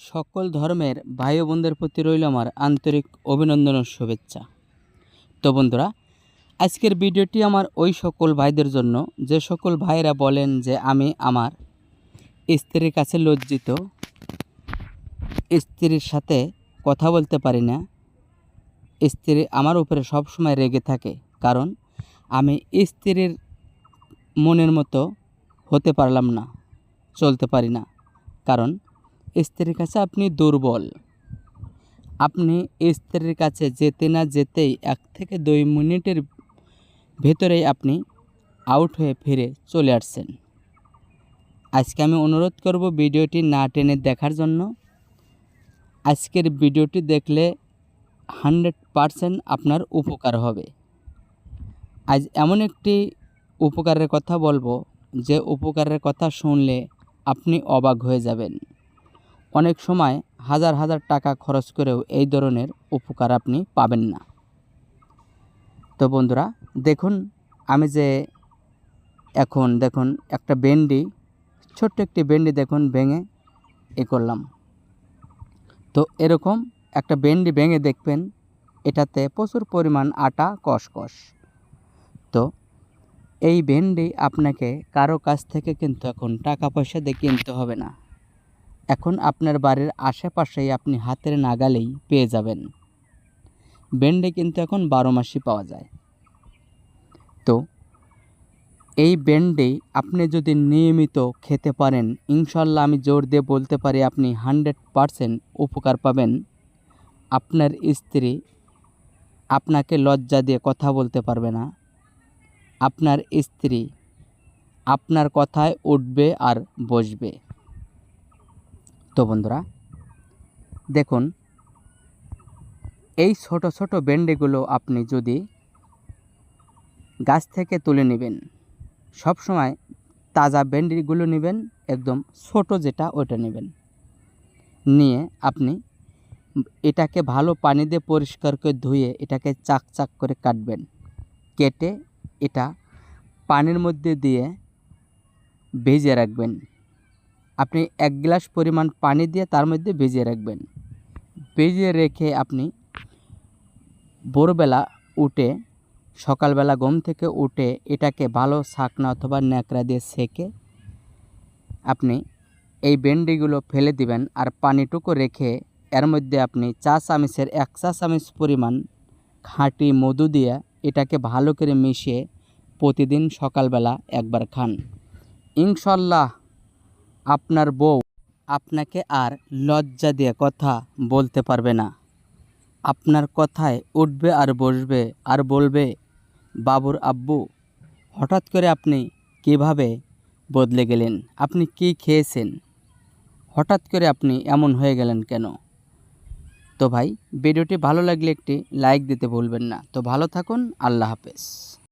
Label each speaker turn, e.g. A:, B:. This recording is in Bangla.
A: সকল ধর্মের ভাই বোনদের প্রতি রইল আমার আন্তরিক অভিনন্দন ও শুভেচ্ছা। তো বন্ধুরা, আজকের ভিডিওটি আমার ওই সকল ভাইদের জন্য। যে সকল ভাইরা বলেন যে আমি আমার স্ত্রীর কাছে লজ্জিত, স্ত্রীর সাথে কথা বলতে পারি না, স্ত্রী আমার উপরে সবসময় রেগে থাকে। কারণ আমি স্ত্রীর মনের মতো হতে পারলাম না, চলতে পারি না। কারণ স্ত্রীর কাছে আপনি দুর্বল। আপনি স্ত্রীর কাছে যেতে না যেতেই এক থেকে দুই মিনিটের ভেতরেই আপনি আউট হয়ে ফিরে চলে আসছেন। আজকে আমি অনুরোধ করব ভিডিওটি না টেনে দেখার জন্য। আজকের ভিডিওটি দেখলে হান্ড্রেড পারসেন্ট আপনার উপকার হবে। আজ এমন একটি উপকারের কথা বলব, যে উপকারের কথা শুনলে আপনি অবাক হয়ে যাবেন। অনেক সময় হাজার হাজার টাকা খরচ করেও এই ধরনের উপকার আপনি পাবেন না। তো বন্ধুরা, দেখুন, আমি যে এখন দেখুন, একটা বেন্ডি ছোট্ট একটি বেন্ডি দেখুন, ভেঙে এ করলাম। তো এরকম একটা বেন্ডি ভেঙে দেখবেন, এটাতে প্রচুর পরিমাণ আটা কষকষ। তো এই ভেন্ডি আপনাকে কারও কাছ থেকে কিন্তু এখন টাকা পয়সা দিয়ে কিনতে হবে না। এখন আপনার বাড়ির আশেপাশেই আপনি হাতের নাগালেই পেয়ে যাবেন। ভেন্ডি কিন্তু এখন বারো মাসই পাওয়া যায়। তো, এই ভেন্ডি আপনি যদি নিয়মিত খেতে পারেন ইনশাল্লাহ আমি জোর দিয়ে বলতে পারি আপনি হান্ড্রেড পারসেন্ট উপকার পাবেন। আপনার স্ত্রী আপনাকে লজ্জা দিয়ে কথা বলতে পারবে না। আপনার স্ত্রী আপনার কথায় উঠবে আর বসবে। তো বন্ধুরা, দেখুন, এই ছোট ছোট বেন্ডিগুলো আপনি যদি গাছ থেকে তুলে নেবেন, সব সময় তাজা বেন্ডিগুলো নেবেন, একদম ছোট যেটা ওটা নেবেন। নিয়ে আপনি এটাকে ভালো পানি দিয়ে পরিষ্কার করে ধুয়ে এটাকে চাক চাক করে কাটবেন। কেটে এটা পানির মধ্যে দিয়ে ভেজে রাখবেন। আপনি এক গ্লাস পরিমাণ পানি দিয়ে তার মধ্যে ভিজিয়ে রাখবেন। ভিজিয়ে রেখে আপনি ভোরবেলা উঠে, সকালবেলা ঘুম থেকে উঠে এটাকে ভালো শাকনা অথবা ন্যাকড়া দিয়ে সেকে আপনি এই বেন্ডিগুলো ফেলে দিবেন আর পানিটুকু রেখে এর মধ্যে আপনি চা চামচের এক চা চামচ পরিমাণ খাঁটি মধু দিয়ে এটাকে ভালো করে মিশিয়ে প্রতিদিন সকালবেলা একবার খান। ইনশাল্লাহ আপনার বউ আপনাকে আর লজ্জা দিয়ে কথা বলতে পারবে না। আপনার কথায় উঠবে আর বসবে আর বলবে, বাবুর আব্বু, হঠাৎ করে আপনি কীভাবে বদলে গেলেন? আপনি কি খেয়েছেন? হঠাৎ করে আপনি এমন হয়ে গেলেন কেন? তো ভাই, ভিডিওটি ভালো লাগলে একটি লাইক দিতে ভুলবেন না। তো ভালো থাকুন, আল্লাহ হাফেজ।